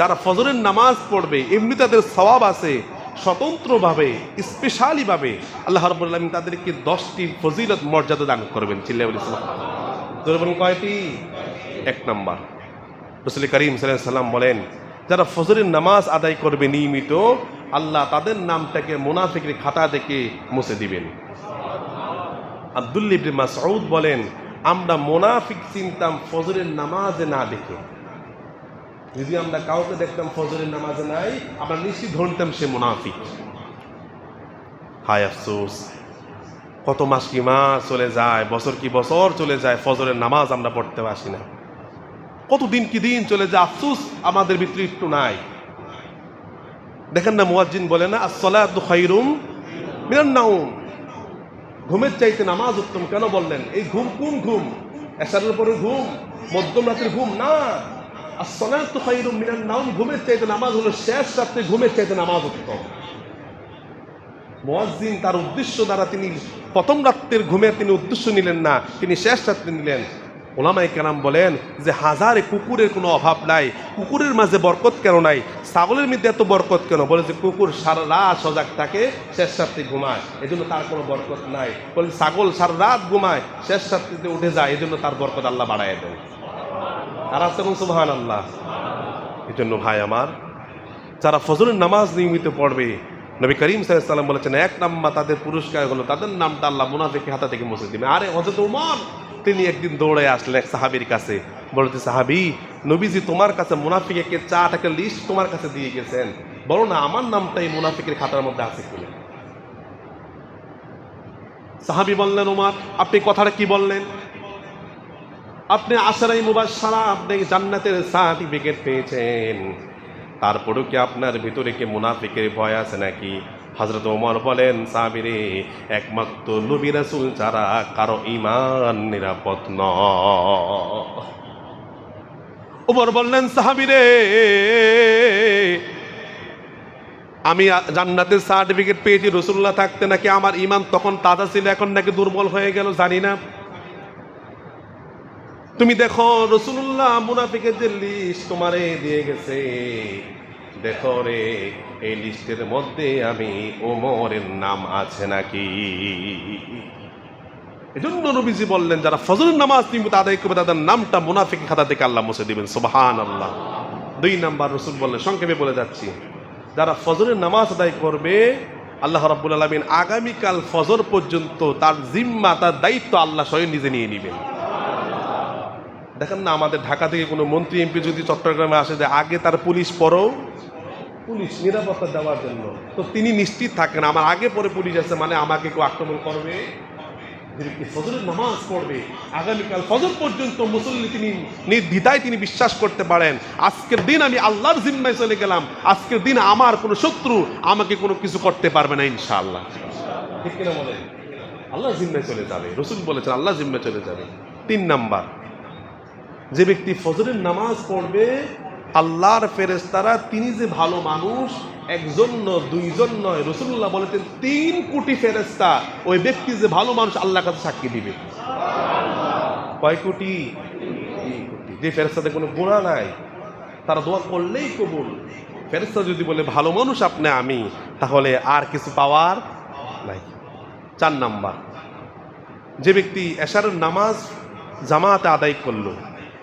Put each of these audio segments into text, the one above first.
যারা ফজরের নামাজ পড়বে, এমনি তাদের স্বভাব আছে স্বতন্ত্রভাবে স্পেশালিভাবে আল্লাহ রব্বুল আলমিন তাদেরকে দশটি ফজিলত, মর্যাদা দান করবেন। চিল্লাউল ইসলাম বলুন, কয়টি? এক নম্বর। রসুল করিম সাল্লাম বলেন, যারা ফজরের নামাজ আদায় করবে নিয়মিত, আল্লাহ তাদের নামটাকে মোনাফিকের খাতা থেকে মুছে দিবেন। আবদুল্লিবনে মাসউদ বলেন, আমরা মোনাফিক চিনতাম ফজরের নামাজে না দেখে। যদি আমরা কাউকে দেখতাম ফজরের নামাজে নাই, আমরা নিশ্চিত ধরতাম সে মুনাফিক। হায় আফসোস, কত মাস কি মাস চলে যায়, বছর কি বছর চলে যায়, ফজরের নামাজ আমরা পড়তে পারছি না। কত দিন কি দিন চলে যায়, আফসোস আমাদের ভিতরে একটু নাই। দেখেন না, মুয়াজ্জিন বলে না, আসসালাতু খায়রুম মিনান নাউম ঘুমের চাইতে নামাজ উত্তম কেন বললেন? এই ঘুম কোন ঘুম? এসারের পরে ঘুম, মধ্যম রাতের ঘুম না। মিনান নাউম ঘুমের চাইতে নামাজ হলো শেষ রাত্রে ঘুমের চাইতে নামাজ উত্তম মুয়াজ্জিন তার উদ্দেশ্য দ্বারা তিনি প্রথম রাত্রের ঘুমের তিনি উদ্দেশ্য নিলেন না, তিনি শেষ রাত্রে নিলেন। ওলামাই কেরাম বলেন যে হাজারে কুকুরের কোনো অভাব নাই, কুকুরের মাঝে বরকত কেন নাই, ছাগলের মধ্যে এত বরকত কেন? বলে যে কুকুর সারা রাত সজাগ থাকে, শেষ রাত্রে ঘুমায় এই জন্য তার কোনো বরকত নাই। বলে ছাগল সারা রাত ঘুমায়, শেষ রাত্রিতে উঠে যায় এই জন্য তার বরকত আল্লাহ বাড়ায় দেয় আর আছে কোন সুবাহান আল্লাহ এই জন্য ভাই আমার, যারা ফজরের নামাজ নিয়মিত পড়বে, নবী করিম সাল্লাম বলেছেন, এক নাম্বার তাদের পুরস্কার হলো, তাদের নামটা আল্লাহ মুনাফিকে হাতা থেকে মুছে দিবে। আরে হজরত উমর তিনি একদিন দৌড়ে আসলেন এক সাহাবির কাছে। বলতে, সাহাবি, নবীজি তোমার কাছে মুনাফিকে চা টাকা লিস্ট তোমার কাছে দিয়ে গেছেন। বলো না, আমার নামটা এই মুনাফিকের খাতার মধ্যে আছে কিনা? সাহাবি বললেন, ওমার, আপনি কথাটা কি বললেন? আপনি আশারাই মুবাস সারা আপনি জান্নাতের সার্টিফিকেট পেয়েছেন। তারপরেও কি আপনার ভিতরে কি মুনাফিকের ভয় আছে নাকি? হজরত ওমর বলেন, সাবিরে, একমাত্র নবী রাসুল ছাড়া কারও ইমান নিরাপদ ন ওমর বললেন, সাহাবিরে, আমি জান্নাতের সার্টিফিকেট পেয়েছি রসুল্লাহ থাকতে নাকি আমার ইমান তখন তাজা ছিল, এখন নাকি দুর্বল হয়ে গেল জানি না। তুমি দেখো রসুল্লাহ মুনাফিকের যে লিস্ট তোমারে দিয়ে গেছে। দেখো রে, এই লিস্টের মধ্যে আমি ওমরের নাম আছে নাকি? এজন্য নবীজি বললেন, যারা ফজরের নামাজ নিয়মিত আদায় করবে তাদের নামটা মুনাফিক খাতা থেকে আল্লাহ মুছে দিবেন। সুবাহান আল্লাহ দুই নাম্বার রসুল বললেন, সংক্ষেপে বলে যাচ্ছি। যারা ফজরের নামাজ আদায় করবে, আল্লাহ রাব্বুল আলমিন আগামীকাল ফজর পর্যন্ত তার জিম্মা, তার দায়িত্ব আল্লাহ স্বয়ং নিজে নিয়ে নেবেন। দেখেন না আমাদের ঢাকা থেকে কোনো মন্ত্রী এমপি যদি চট্টগ্রামে আসে যে আগে তার পুলিশ পরও পুলিশ নিরাপত্তা দেওয়ার জন্য। তো তিনি নিশ্চিত থাকেন, আমার আগে পরে পুলিশ আছে মানে আমাকে কেউ আক্রমণ করবে ফজরের নামাজ পড়বে, আগামীকাল ফজর পর্যন্ত মুসল্লি তিনি নির্দ্বিধায় তিনি বিশ্বাস করতে পারেন, আজকের দিন আমি আল্লাহর জিম্মায় চলে গেলাম, আজকের দিন আমার কোনো শত্রু আমাকে কোনো কিছু করতে পারবে না ইনশাআল্লাহ। ঠিক কিনা বলেন? আল্লাহ জিম্মায় চলে যাবে, রসুল বলেছেন আল্লাহ জিম্মায় চলে যাবে। তিন নাম্বার যে ব্যক্তি ফজরের নামাজ পড়বে, আল্লাহর ফেরেস্তারা তিনি যে ভালো মানুষ, একজন নয়, দুইজন নয় রসুল্লাহ বলেছেন তিন কোটি ফেরেস্তা ওই ব্যক্তি যে ভালো মানুষ আল্লাহর কাছে সাক্ষী দিবে। কয় কোটি? যে ফেরেস্তাদের কোনো গুণা নাই, তারা দোয়া করলেই কবুল। ফেরেস্তা যদি বলে, ভালো মানুষ আপনি, আমি, তাহলে আর কিছু পাওয়ার নাই। চার নাম্বার, যে ব্যক্তি এশারের নামাজ জামাতে আদায় করল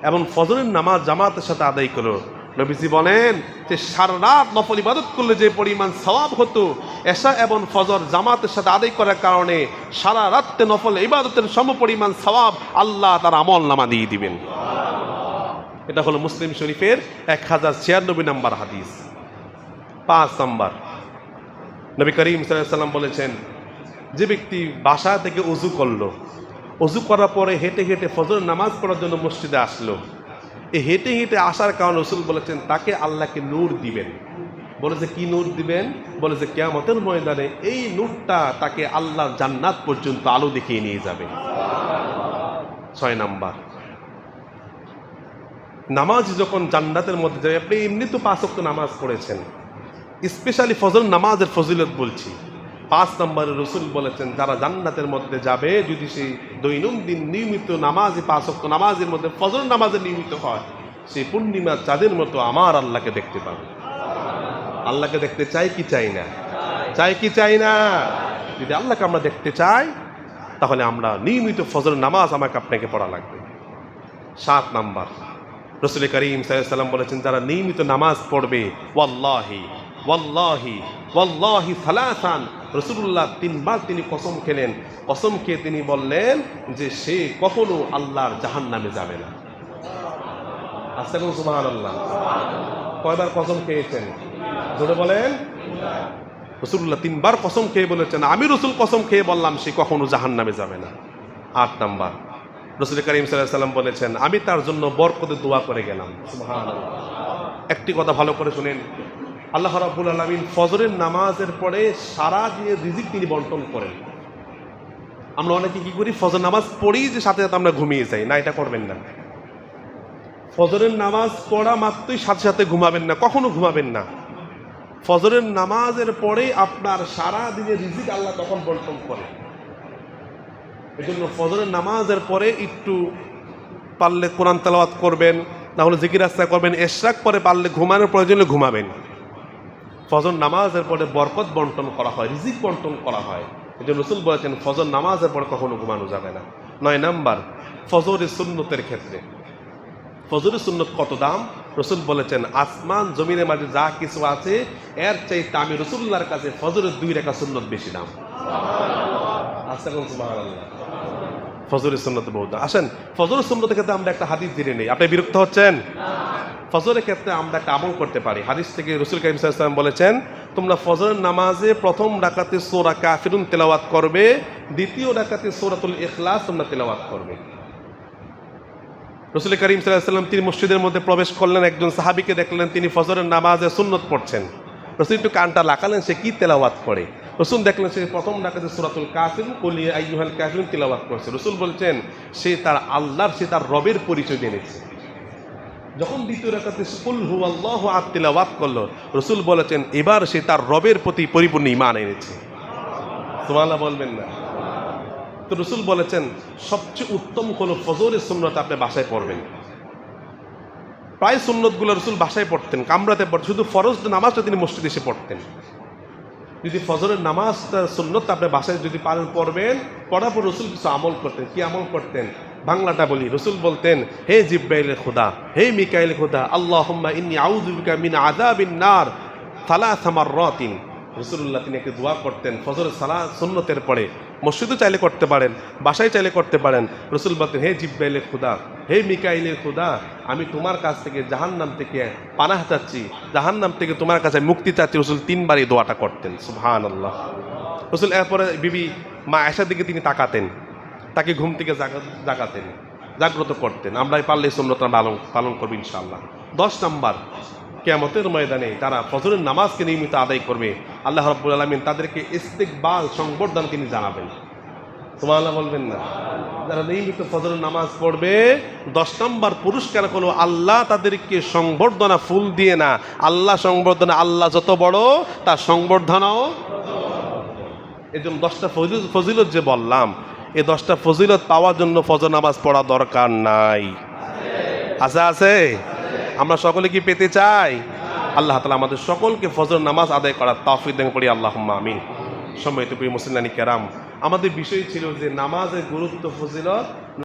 এবং ফজরের নামাজ জামাতের সাথে আদায় করল নবীজি বলেন যে সারা রাত নফল ইবাদত করলে যে পরিমাণ সওয়াব হতো, এশা এবং ফজর জামাতের সাথে আদায় করার কারণে সারা রাত্রে নফল ইবাদতের সম পরিমাণ সওয়াব আল্লাহ তার আমল নামা দিয়ে দিবেন। এটা হলো মুসলিম শরীফের এক হাজার ছিয়ানব্বই নম্বর হাদিস। পাঁচ নম্বর। নবী করিম সাল্লাম বলেছেন, যে ব্যক্তি বাসা থেকে উজু করল অজু করার পরে হেঁটে হেঁটে ফজর নামাজ পড়ার জন্য মসজিদে আসলো। এই হেঁটে হেঁটে আসার কারণে রসুল বলেছেন, তাকে আল্লাহকে নূর দিবেন। বলে যে, কি নূর দিবেন? বলে যে, কেয়ামতের ময়দানে এই নূরটা তাকে আল্লাহ জান্নাত পর্যন্ত আলো দেখিয়ে নিয়ে যাবে। ছয় নাম্বার। নামাজ যখন জান্নাতের মধ্যে যাবে, আপনি এমনি তো পাঁচক্ত নামাজ পড়েছেন। স্পেশালি ফজল নামাজের ফজিলত বলছি। পাঁচ নম্বরে রসুল বলেছেন, যারা জান্নাতের মধ্যে যাবে, যদি সেই দৈনন্দিন নিয়মিত নামাজে পাঁচক্ত নামাজের মধ্যে ফজর নামাজে নিয়মিত হয়, সেই পূর্ণিমা চাঁদের মতো আমার আল্লাহকে দেখতে পাবে। আল্লাহকে দেখতে চাই কি চাই না? চাই কি চাই না? যদি আল্লাহকে আমরা দেখতে চাই, তাহলে আমরা নিয়মিত ফজর নামাজ আমাকে আপনাকে পড়া লাগবে। সাত নাম্বার, রসুল করিম সাল্লাম বলেছেন, যারা নিয়মিত নামাজ পড়বে, ওয়াল্লাহি ওয়াল্লাহি ওয়াল্লাহি সালাসান রসুল্লাহ তিনবার তিনি কসম খেলেন। কসম খেয়ে তিনি বললেন যে সে কখনো আল্লাহর জাহান নামে যাবে না। আস্তে করুন সুবাহ আল্লাহ কয়বার কসম খেয়েছেন? জোরে বলেন। রসুল্লাহ তিনবার কসম খেয়ে বলেছেন, আমি রসুল কসম খেয়ে বললাম, সে কখনো জাহান নামে যাবে না। আট নাম্বার। রসুল করিম সাল্লাম বলেছেন, আমি তার জন্য বরকতে দোয়া করে গেলাম। একটি কথা ভালো করে শুনেন। আল্লাহ রাবুল আলমিন ফজরের নামাজের পরে সারা দিয়ে রিজিক তিনি বন্টন করেন। আমরা অনেকে কি করি ফজর নামাজ পড়েই যে সাথে সাথে আমরা ঘুমিয়ে যাই। না, এটা করবেন না। ফজরের নামাজ পড়া মাত্রই সাথে সাথে ঘুমাবেন না, কখনো ঘুমাবেন না। ফজরের নামাজের পরে আপনার সারা দিনের রিজিক আল্লাহ তখন বন্টন করে। এজন্য ফজরের নামাজের পরে একটু পারলে কোরআন তেলাওয়াত করবেন, না হলে জিকির রাস্তা করবেন, এশরাক পরে পারলে ঘুমানোর প্রয়োজনে ঘুমাবেন। ফজর নামাজের পরে বরকত বন্টন করা হয়, রিজিক বন্টন করা হয়। জন্য রসুল বলেছেন, ফজর নামাজের পরে কখনো ঘুমানো যাবে না। নয় নাম্বার, ফজরের সুন্নতের ক্ষেত্রে। ফজরের সুন্নত কত দাম? রসুল বলেছেন, আসমান, জমিনের মাঝে যা কিছু আছে, এর চাইতে আমি রসুল্লাহর কাছে ফজরের দুই রেখা সুন্নত বেশি দাম। আচ্ছা কোন ফজরের সুন্নত বহুত দাম। আসেন, ফজরের সুন্নতের ক্ষেত্রে আমরা একটা হাদিস ধীরে নেই। আপনি বিরক্ত হচ্ছেন? ফজরের ক্ষেত্রে আমরা একটা আমল করতে পারি। হাদিস থেকে রসুল করিম সাল্লাম বলেছেন, তোমরা ফজরের নামাজে প্রথম ডাকাতে সোরা কাফিরুন তেলাওয়াত করবে, দ্বিতীয় ডাকাতে সোরাতুল ইখলাস তোমরা তেলাওয়াত করবে। রসুল করিম সাল্লাম তিনি মসজিদের মধ্যে প্রবেশ করলেন, একজন সাহাবিকে দেখলেন, তিনি ফজরের নামাজে সুন্নত পড়ছেন। রসুল একটু কানটা লাগালেন, সে কি তেলাওয়াত করে? রসুল দেখলেন, সে প্রথম ডাকাতে সুরাতুল কাফির কলি আইয়ুহাল কাফির তেলাওয়াত করছে। রসুল বলছেন, সে তার আল্লাহর, সে তার রবের পরিচয় জেনেছে যখন দ্বিতীয় রেখাতে স্কুল হু আল্লাহ আত্মিলাবাদ করল, রসুল বলেছেন, এবার সে তার রবের প্রতি পরিপূর্ণ ইমান এনেছে। তোমালা বলবেন না। তো রসুল বলেছেন, সবচেয়ে উত্তম হলো ফজরের সুন্নত আপনি বাসায় পড়বেন। প্রায় সুন্নতগুলো রসুল বাসায় পড়তেন, কামরাতে পড়তেন, শুধু ফরজ নামাজটা তিনি মসজিদে এসে পড়তেন। যদি ফজরের নামাজটা সুন্নত আপনি বাসায় যদি পালন করবেন পড়ার পর রসুল কিছু আমল করতেন। কি আমল করতেন? বাংলাটা বলি, রসুল বলতেন, হে জিব্বাইল খোদা, হে মিকাইল খোদা আল্লাহ ইন্নি আউজুবিকা মিন আদা আজাবিন নার থালা থামার রতিন রসুল্লাহ তিনি একটি দোয়া করতেন ফজর সালা সুন্নতের পরে। মসজিদও চাইলে করতে পারেন, বাসায় চাইলে করতে পারেন। রসুল বলতেন, হে জিব্বাইলের খুদা, হে মিকাইলের খুদা, আমি তোমার কাছ থেকে জাহান নাম থেকে পানাহ চাচ্ছি জাহান নাম থেকে তোমার কাছে মুক্তি চাচ্ছি। রসুল তিনবার এই দোয়াটা করতেন সুবহান আল্লাহ রসুল এরপরে বিবি মা আয়সার দিকে তিনি তাকাতেন, তাকে ঘুম থেকে জাগা- জাগাতেন, জাগ্রত করতেন। আমরাই পারলে সুন্নতরা পালন পালন করব ইনশাআল্লাহ। দশ নাম্বার কেয়ামতের ময়দানে তারা ফজরের নামাজকে নিয়মিত আদায় করবে। আল্লাহ রব্বুল আলমিন তাদেরকে ইস্তেকবাল সংবর্ধন তিনি জানাবেন। তোমার আল্লাহ বলবেন না। যারা নিয়মিত ফজরের নামাজ পড়বে, দশ নম্বর পুরস্কার হলো আল্লাহ তাদেরকে সংবর্ধনা ফুল দিয়ে না। আল্লাহ সংবর্ধনা, আল্লাহ যত বড়, তার সংবর্ধনাও এই জন্য দশটা ফজিলত ফজিলত যে বললাম, এই দশটা ফজিলত পাওয়ার জন্য ফজর নামাজ পড়া দরকার নাই। আছে আছে? আমরা সকলে কি পেতে চাই? আল্লাহ তালা আমাদের সকলকে ফজর নামাজ আদায় করার তাফিদ দেন পড়ি আল্লাহ আমি সময় প্রিয় মুসলিম কেরাম, আমাদের বিষয় ছিল যে নামাজের গুরুত্ব, ফজিলত